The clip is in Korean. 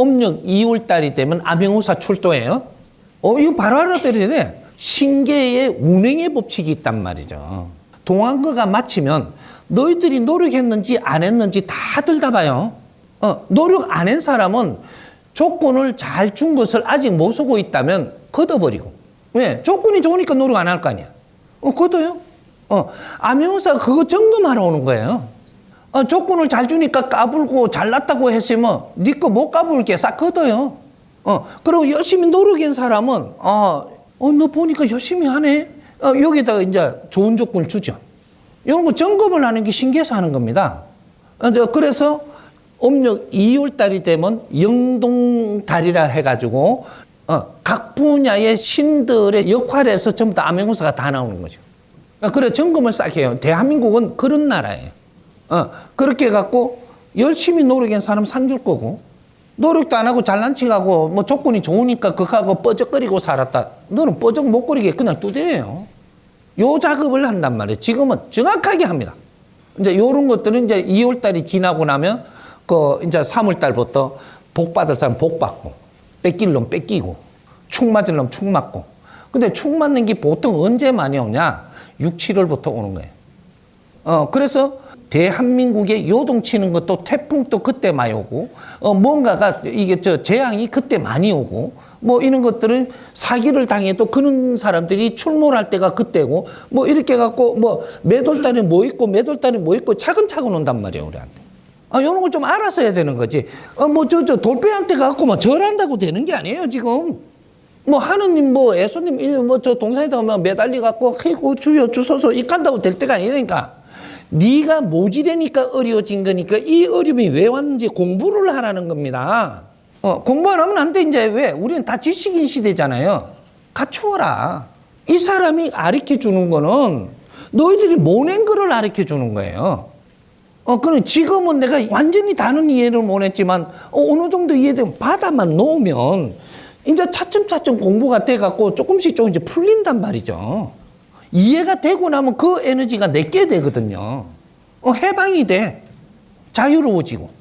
음력 2월 달이 되면 암행어사 출동해요. 어, 이거 바로 알아들어야 돼. 신계의 운행의 법칙이 있단 말이죠. 동안거가 마치면 너희들이 노력했는지 안 했는지 다들 다 봐요. 어, 노력 안 한 사람은 조건을 잘 준 것을 아직 못 쓰고 있다면 걷어버리고. 왜? 조건이 좋으니까 노력 안 할 거 아니야. 어, 걷어요. 어, 암행어사가 그거 점검하러 오는 거예요. 어, 조건을 잘 주니까 까불고 잘났다고 했으면 네거못 까불게 싹 걷어요. 어, 그리고 열심히 노력한 사람은 어, 어, 너 보니까 열심히 하네. 어, 여기다가 이제 좋은 조건을 주죠. 이런 거 점검을 하는 게 신기해서 하는 겁니다. 어, 저 그래서 음력 2월 달이 되면 영동달이라 해가지고 어, 각 분야의 신들의 역할에서 전부 다 암행어사가 다 나오는 거죠. 어, 그래 점검을 싹 해요. 대한민국은 그런 나라예요. 어, 그렇게 해갖고 열심히 노력한 사람 상 줄 거고 노력도 안 하고 잘난 척하고 뭐 조건이 좋으니까 그거하고 뻐적거리고 살았다. 너는 뻐적 못 거리게 그냥 두드려요. 요 작업을 한단 말이에요. 지금은 정확하게 합니다. 이제 요런 것들은 이제 2월 달이 지나고 나면 그 이제 3월 달부터 복 받을 사람 복 받고 뺏길 놈 뺏기고 축 맞을 놈 축 맞고 근데 축 맞는 게 보통 언제 많이 오냐? 6, 7월부터 오는 거예요. 어, 그래서 대한민국에 요동치는 것도 태풍도 그때 많이 오고, 어, 뭔가가 이게 저 재앙이 그때 많이 오고, 뭐 이런 것들은 사기를 당해도 그런 사람들이 출몰할 때가 그때고, 뭐 이렇게 갖고 뭐 매돌 달에 뭐 있고 매돌 달에 뭐 있고 차근차근 온단 말이에요, 우리한테. 아, 요런 걸 좀 알아서 해야 되는 거지. 어, 뭐 저, 저 돌배한테 갖고 뭐 절한다고 되는 게 아니에요, 지금. 뭐 하느님 뭐 예수님 뭐 저 동산에다 뭐 매달려 갖고 해고 주여 주소서 이 간다고 될 때가 아니니까 네가 모지되니까 어려워진 거니까 이 어려움이 왜 왔는지 공부를 하라는 겁니다. 어, 공부 안 하면 안 돼 이제 왜 우리는 다 지식인 시대잖아요. 갖추어라. 이 사람이 가르쳐 주는 거는 너희들이 모낸 거를 가르쳐 주는 거예요. 어, 그럼 지금은 내가 완전히 다는 이해를 못 했지만, 어, 어느 정도 이해되면 바다만 놓으면, 이제 차츰차츰 공부가 돼갖고 조금씩 조금씩 풀린단 말이죠. 이해가 되고 나면 그 에너지가 내게 되거든요. 어, 해방이 돼. 자유로워지고.